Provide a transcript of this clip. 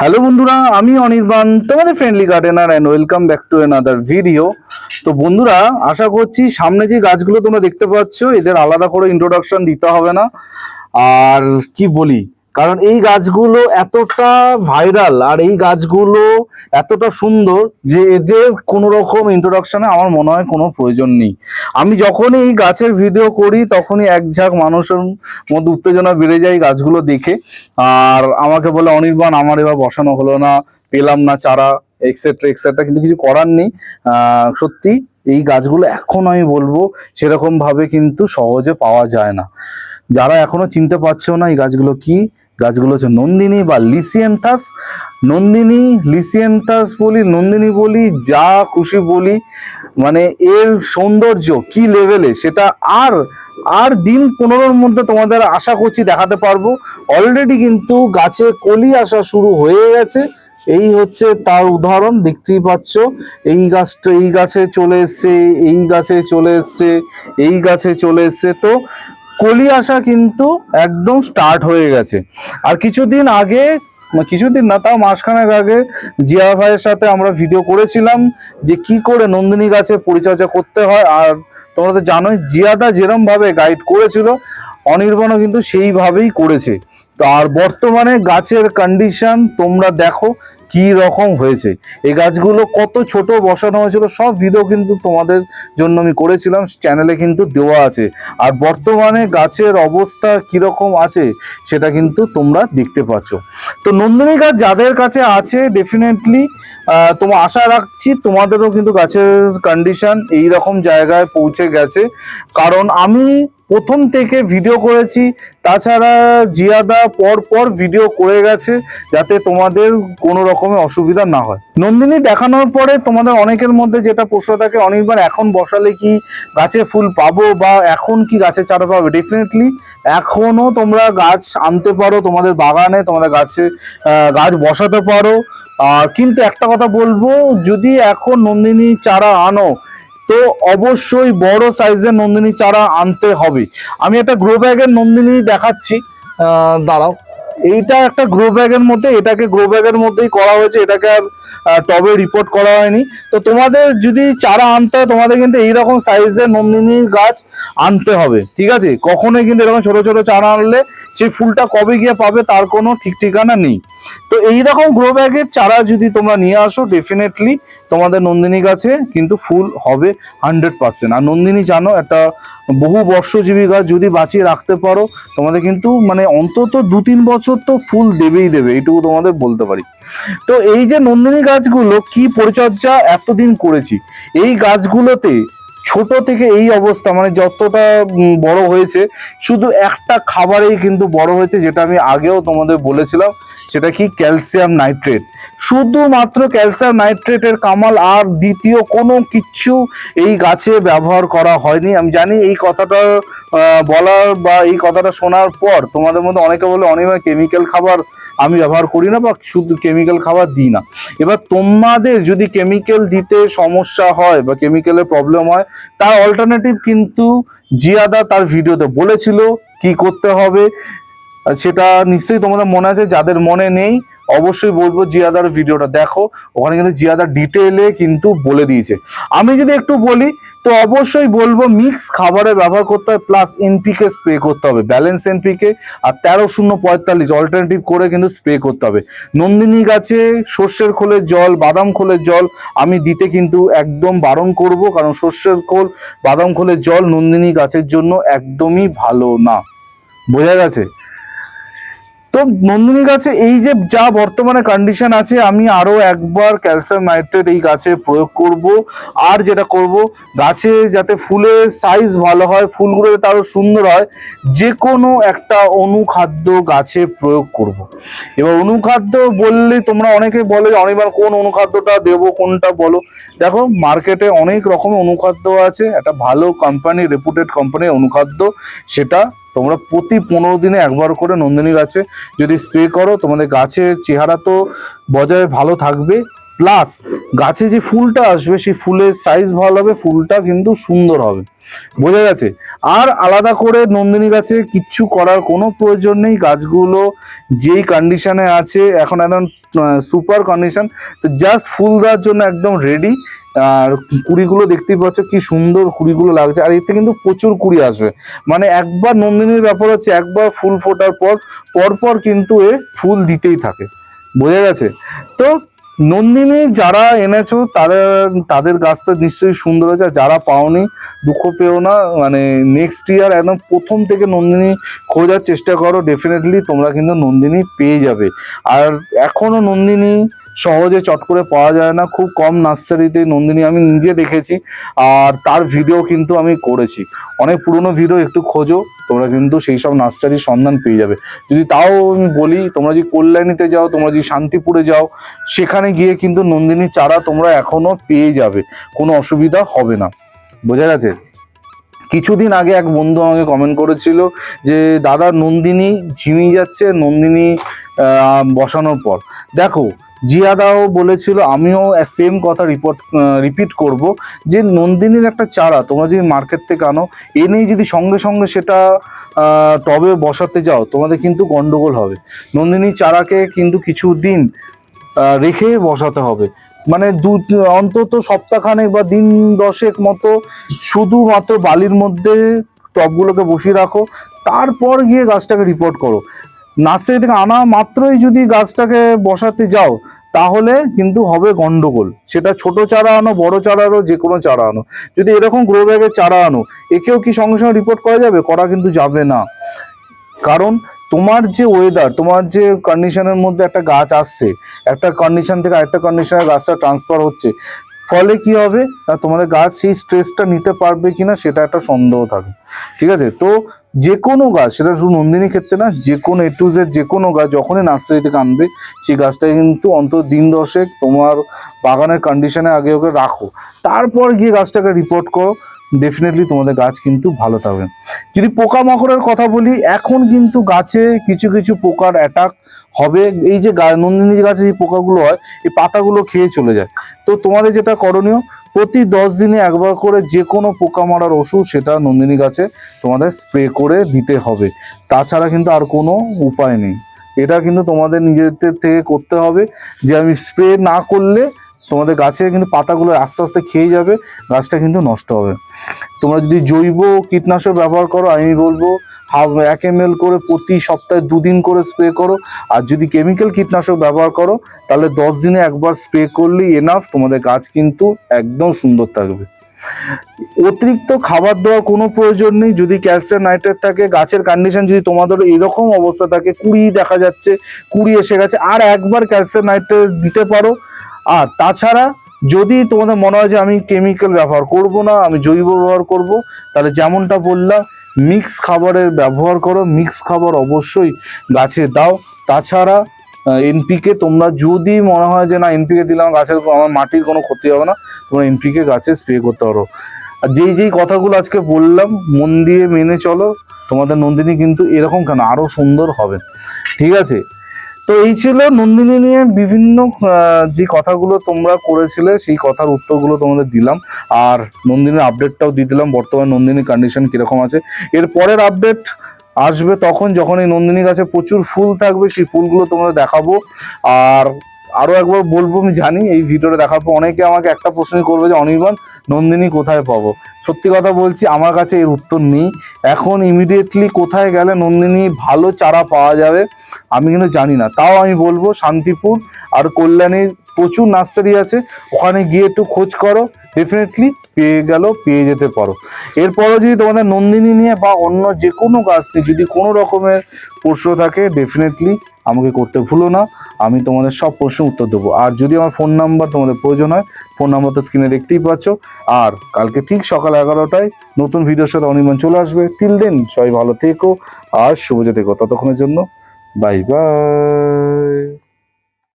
Hello বন্ধুরা, আমি অনির্বাণ, তোমাদের friendly gardener and welcome back to another video তো বন্ধুরা, আশা করছি সামনে যে গাছগুলো তোমরা দেখতে পাচ্ছ, এদের আলাদা করে ইন্ট্রোডাকশন দিতে হবে না। আর কি বলি কারণ এই গাছগুলো এতটা ভাইরাল আর এই গাছগুলো এতটা সুন্দর যে এদের কোনো রকম ইন্ট্রোডাকশনে আমার মনে হয় কোনো প্রয়োজন নেই। আমি যখনই এই গাছের ভিডিও করি, তখনই এক ঝাঁক মানুষের মধ্যে উত্তেজনা বেড়ে যায় গাছগুলো দেখে। আর আমাকে বলে অনির্বাণ আমার এবার বসানো হলো না, পেলাম না চারা এক্সেট্রা এক্সেট্রা কিন্তু কিছু করার নেই। সত্যি এই গাছগুলো এখন আমি বলব, সেরকমভাবে কিন্তু সহজে পাওয়া যায় না। যারা এখনও চিনতে পারছেও না এই গাছগুলো কি গাছগুলো হচ্ছে নন্দিনী বা লিসিয়েন্থাস। নন্দিনী, লিসিয়েন্থাস বলি, নন্দিনী বলি, যা খুশি বলি মানে এর সৌন্দর্য কি লেভেলে সেটা আর আর দিন পনেরোর মধ্যে তোমাদের আশা করছি দেখাতে পারব। অলরেডি কিন্তু গাছে কলি আসা শুরু হয়ে গেছে। এই হচ্ছে তার উদাহরণ, দেখতেই পাচ্ছ। এই গাছটা এই গাছে চলে এসছে, এই গাছে চলে এসছে, এই গাছে চলে এসছে। তো কলি আসা কিন্তু একদম স্টার্ট হয়ে গেছে। আর কিছুদিন আগে, কিছুদিন না, তাও মাসখানেক আগে জিয়া ভাইয়ের সাথে আমরা ভিডিও করেছিলাম যে কি করে নন্দিনী গাছে পরিচর্যা করতে হয়। আর তোমরা তো জানোই, জিয়াদা যেরম ভাবে গাইড করেছিল, অনির্বাণও কিন্তু সেইভাবেই করেছে। তো আর বর্তমানে গাছের কন্ডিশন তোমরা দেখো কি রকম হয়েছে। এই গাছগুলো কত ছোট বসানো হয়েছিল, সব ভিডিও কিন্তু তোমাদের জন্য আমি করেছিলাম চ্যানেলে কিন্তু দেওয়া আছে। আর বর্তমানে গাছের অবস্থা কীরকম আছে, সেটা কিন্তু তোমরা দেখতে পাচ্ছ। তো নন্দিনী গাছ যাদের কাছে আছে ডেফিনেটলি তোমার আশা রাখছি তোমাদেরও কিন্তু গাছের কন্ডিশন এই রকম জায়গায় পৌঁছে গেছে। কারণ আমি প্রথম থেকে ভিডিও করেছি। তাছাড়া জিয়াদা পর পর ভিডিও করে গেছে যাতে তোমাদের কোনো রকমের অসুবিধা না হয়। নন্দিনী দেখানোর পরে তোমাদের অনেকের মধ্যে যেটা প্রশ্ন থাকে অনেকবার এখন বসালে কি গাছে ফুল পাবো বা এখন কি গাছে চারা পাবো? ডেফিনেটলি এখনও তোমরা গাছ আনতে পারো, তোমাদের বাগানে তোমাদের গাছে গাছ বসাতে পারো। কিন্তু একটা কথা বলব, যদি এখন নন্দিনী চারা আনো তো অবশ্যই বড় সাইজের নন্দিনী চারা আনতে হবে। আমি একটা গ্রো ব্যাগের নন্দিনী দেখাচ্ছি। দাঁড়াও। এইটা একটা গ্রো ব্যাগের মধ্যে, এটাকে গ্রো ব্যাগের মধ্যেই করা হয়েছে। এটাকে আর টবে রিপোর্ট করা হয়নি। তো তোমাদের যদি চারা আনতে হয়, তোমাদের কিন্তু এইরকম সাইজের নন্দিনী গাছ আনতে হবে, ঠিক আছে? কখনোই কিন্তু এরকম ছোট ছোট চারা আনলে সেই ফুলটা কবে গিয়ে পাবে তার কোনো ঠিক ঠিকানা নেই। তো এইরকম গ্রো ব্যাগের চারা যদি তোমরা নিয়ে আসো ডেফিনেটলি তোমাদের নন্দিনী গাছে কিন্তু ফুল হবে হান্ড্রেড পার্সেন্ট আর নন্দিনী জানো, একটা বহু বর্ষজীবী গাছ, যদি বাঁচিয়ে রাখতে পারো, তোমাদের কিন্তু মানে অন্তত দু তিন বছর তো ফুল দেবেই দেবে, এইটুকু তোমাদের বলতে পারি। তো এই যে নন্দিনী গাছগুলো কি পরিচর্যা এতদিন করেছি? এই গাছগুলোতে ছোট থেকে এই অবস্থা মানে যতটা বড় হয়েছে, শুধু একটা খাবারেই কিন্তু বড় হয়েছে, যেটা আমি আগেও তোমাদের বলেছিলাম। সেটা কি ক্যালসিয়াম নাইট্রেট? শুধুমাত্র ক্যালসিয়াম নাইট্রেটের কামাল আর দ্বিতীয় কোনো কিচ্ছু এই গাছে ব্যবহার করা হয়নি। আমি জানি এই কথাটা বলার বা এই কথাটা শোনার পর তোমাদের মধ্যে অনেকে বলে অনেক কেমিক্যাল খাবার আমি ব্যবহার করি না বা শুধু কেমিক্যাল খাবার দিই না। এবার তোমাদের যদি কেমিক্যাল দিতে সমস্যা হয় বা কেমিক্যালের প্রবলেম হয়, তার অল্টারনেটিভ কিন্তু জিয়াদা তার ভিডিওতে বলেছিল কি করতে হবে। সেটা নিশ্চয়ই তোমাদের মনে আছে, যাদের মনে নেই, অবশ্যই বলব জিয়াদার ভিডিওটা দেখো। ওখানে কিন্তু জিয়াদার ডিটেলে কিন্তু বলে দিয়েছে। আমি যদি একটু বলি, তো অবশ্যই বলব মিক্স খাবারে ব্যবহার করতে হবে প্লাস এনপিকে স্প্রে করতে হবে। ব্যালেন্স এনপিকে আর তেরো শূন্য পঁয়তাল্লিশ অল্টারনেটিভ করে কিন্তু স্প্রে করতে হবে। নন্দিনী গাছে সর্ষের খোলের জল, বাদাম খোলের জল আমি দিতে কিন্তু একদম বারণ করব, কারণ সর্ষের খোল, বাদাম খোলের জল নন্দিনী গাছের জন্য একদমই ভালো না। বোঝা গেছে? তো নন্দিনী গাছে এই যে যা বর্তমানে কন্ডিশন আছে, আমি আরও একবার ক্যালসিয়াম নাইট্রেট এই গাছে প্রয়োগ করব আর যেটা করব, গাছে যাতে ফুলের সাইজ ভালো হয়, ফুলগুলো যাতে আরও সুন্দর হয় যে কোনো একটা অনুখাদ্য গাছে প্রয়োগ করব। এবার অনুখাদ্য বললে তোমরা অনেকে বলে অনেকবার কোন অনুখাদ্যটা দেবো, কোনটা বলো দেখো মার্কেটে অনেক রকমের অনুখাদ্য আছে, একটা ভালো কোম্পানি রেপুটেড কোম্পানির অনুখাদ্য, সেটা তোমরা প্রতি পনেরো দিনে একবার করে নন্দিনী গাছে যদি স্প্রে করো, তোমাদের গাছের চেহারা তো বজায় ভালো থাকবে। প্লাস গাছে যে ফুলটা আসবে, সেই ফুলের সাইজ ভালো হবে, ফুলটা কিন্তু সুন্দর হবে। বোঝা গেছে? আর আলাদা করে নন্দিনী গাছে কিচ্ছু করার কোনো প্রয়োজন নেই। গাছগুলো যেই কন্ডিশনে আছে, এখন একদম সুপার কন্ডিশন তো জাস্ট ফুল দেওয়ার জন্য একদম রেডি আর কুড়িগুলো দেখতেই পাচ্ছ, কি সুন্দর কুড়িগুলো লাগছে। আর এতে কিন্তু প্রচুর কুড়ি আসবে। মানে একবার নন্দিনীর ব্যাপার হচ্ছে, একবার ফুল ফোটার পর, পরপর কিন্তু এ ফুল দিতেই থাকে। বোঝা গেছে? তো নন্দিনী যারা এনেছো, তারা, তাদের গাছটা নিশ্চয়ই সুন্দর হয়েছে যারা পাওনি, দুঃখ পেও না। মানে নেক্সট ইয়ার একদম প্রথম থেকে নন্দিনী খোঁজার চেষ্টা করো। ডেফিনেটলি তোমরা কিন্তু নন্দিনী পেয়ে যাবে। আর এখনও নন্দিনী সহজে চট করে পাওয়া যায় না, খুব কম নার্সারিতে নন্দিনী আমি নিজে দেখেছি আর তার ভিডিও কিন্তু আমি করেছি। অনেক পুরনো ভিডিও একটু খোঁজো, তোমরা কিন্তু সেই সব নার্সারির সন্ধান পেয়ে যাবে। যদি তাও আমি বলি, তোমরা যদি কল্যাণীতে যাও, তোমরা যদি শান্তিপুরে যাও, সেখানে গিয়ে কিন্তু নন্দিনী চারা তোমরা এখনও পেয়ে যাবে, কোনো অসুবিধা হবে না। বোঝা গেছে? কিছুদিন আগে এক বন্ধু আমাকে কমেন্ট করেছিল যে, দাদা, নন্দিনী ঝিমিয়ে যাচ্ছে, নন্দিনী বসানোর পর। দেখো জিয়াদাও বলেছিল, আমিও সেম কথা রিপোর্ট রিপিট করব যে নন্দিনীর একটা চারা, তোমরা যদি মার্কেট থেকে আনো এনেই যদি সঙ্গে সঙ্গে সেটা টবে বসাতে যাও, তোমাদের কিন্তু গন্ডগোল হবে। নন্দিনী চারাকে কিন্তু কিছু দিন রেখে বসাতে হবে। মানে দু, অন্তত সপ্তাহখানেক বা দিন দশেক মতো শুধুমাত্র বালির মধ্যে টবগুলোকে বসিয়ে রাখো, তারপর গিয়ে গাছটাকে রিপোর্ট করো। নার্সারি থেকে আনা মাত্রই যদি গাছটাকে বসাতে যাও, তাহলে কিন্তু হবে গন্ডগোল। সেটা ছোট চারা আনো, বড় চারা আনো, যে কোনো চারা আনো। যদি এরকম গ্রো ব্যাগের চারা আনো, একেও কি সঙ্গে সঙ্গে রিপোর্ট করা যাবে? করা কিন্তু যাবে না। কারণ তোমার যে ওয়েদার তোমার যে কন্ডিশনের মধ্যে একটা গাছ আসছে, একটা কন্ডিশন থেকে আরেকটা কন্ডিশনে গাছটা ট্রান্সফার হচ্ছে ফলে কি হবে? তোমাদের গাছ সেই স্ট্রেসটা নিতে পারবে কিনা সেটা একটা সন্দেহ থাকে। ঠিক আছে? তো যে কোনো গাছ, সেটা শুধু নন্দিনীর ক্ষেত্রে না যে কোনো এ টু জেড যে কোনো গাছ যখনই নার্সারি থেকে আনবে, সেই গাছটা কিন্তু অন্তত দিন দশেক তোমার বাগানের কন্ডিশনে আগে ওকে রাখো। তারপর গিয়ে গাছটাকে রিপোর্ট করো। ডেফিনেটলি তোমাদের গাছ কিন্তু ভালো থাকবে। যদি পোকামাকড়ের কথা বলি, এখন কিন্তু গাছে কিছু কিছু পোকার অ্যাটাক হবে। এই যে নন্দিনী গাছে যে পোকাগুলো হয়, এই পাতাগুলো খেয়ে চলে যায়। তো তোমাদের যেটা করণীয়, প্রতি দশ দিনে একবার করে যে কোনো পোকা মারার ওষুধ সেটা নন্দিনী গাছে তোমাদের স্প্রে করে দিতে হবে। তাছাড়া কিন্তু আর কোনো উপায় নেই। এটা কিন্তু তোমাদের নিজেদের থেকে করতে হবে। যে আমি স্প্রে না করলে তোমাদের গাছে কিন্তু পাতাগুলো আস্তে আস্তে খেয়ে যাবে, গাছটা কিন্তু নষ্ট হবে। তোমরা যদি জৈব কীটনাশক ব্যবহার করো, আমি বলব হাফ এক এম করে প্রতি সপ্তাহে দুদিন করে স্প্রে করো। আর যদি কেমিক্যাল কীটনাশক ব্যবহার করো, তাহলে দশ দিনে একবার স্প্রে করলেই এনাফ তোমাদের গাছ কিন্তু একদম সুন্দর থাকবে। অতিরিক্ত খাবার দেওয়ার কোনো প্রয়োজন নেই, যদি ক্যালসিয়াম নাইট্রেট থাকে, গাছের কন্ডিশন যদি তোমাদের এরকম অবস্থা থাকে, কুড়ি দেখা যাচ্ছে, কুড়ি এসে গেছে, আর একবার ক্যালসিয়াম নাইট্রেট দিতে পারো আর তাছাড়া যদি তোমাদের মনে হয় যে আমি কেমিক্যাল ব্যবহার করব না, আমি জৈব ব্যবহার করব, তাহলে যেমনটা বললাম মিক্স খাবারের ব্যবহার করো মিক্স খাবার অবশ্যই গাছে দাও। তাছাড়া এনপিকে তোমরা যদি মনে হয় যে না এনপিকে দিলাম গাছের আমার মাটির কোনো ক্ষতি হবে না, তোমরা এনপিকে গাছে স্প্রে করতে পারো। আর যেই যেই কথাগুলো আজকে বললাম, মন দিয়ে মেনে চলো, তোমাদের নন্দিনী কিন্তু এরকম কেন? আরও সুন্দর হবে। ঠিক আছে? তো এই ছিল নন্দিনী নিয়ে বিভিন্ন যে কথাগুলো তোমরা করেছিলে, সেই কথার উত্তরগুলো তোমাদের দিলাম। আর নন্দিনীর আপডেটটাও দিয়ে দিলাম, বর্তমানে নন্দিনীর কন্ডিশন কীরকম আছে। এর পরের আপডেট আসবে তখন যখন এই নন্দিনী গাছে প্রচুর ফুল থাকবে, সেই ফুলগুলো তোমাদের দেখাবো। আর আরও একবার বলব, আমি জানি এই ভিডিওটা দেখার পর অনেকে আমাকে একটা প্রশ্ন করবে যে, অনির্বাণ, নন্দিনী কোথায় পাবো? সত্যি কথা বলছি, আমার কাছে এর উত্তর নেই। এখন ইমিডিয়েটলি কোথায় গেলে নন্দিনী ভালো চারা পাওয়া যাবে, আমি কিন্তু জানি না। তাও আমি বলব, শান্তিপুর আর কল্যাণীর প্রচুর নার্সারি আছে, ওখানে গিয়ে একটু খোঁজ করো ডেফিনেটলি পেয়ে গেল পেয়ে যেতে পারো। এরপরও যদি তোমাদের নন্দিনী নিয়ে বা অন্য যে কোনো গাছ নিয়ে যদি কোনো রকমের প্রশ্ন থাকে ডেফিনেটলি আমাকে করতে ভুলো না। আমি তোমাদের সব প্রশ্নের উত্তর দেবো। আর যদি আমার ফোন নাম্বার তোমাদের প্রয়োজন হয়, ফোন নাম্বার তো স্ক্রিনে দেখতেই পাচ্ছ। আর কালকে ঠিক সকাল এগারোটায় নতুন ভিডিওর সাথে অনির্বাণ চলে আসবে। তিল দিন সবাই ভালো থেকো আর শুভ থেকো ততক্ষণের জন্য বাই বাই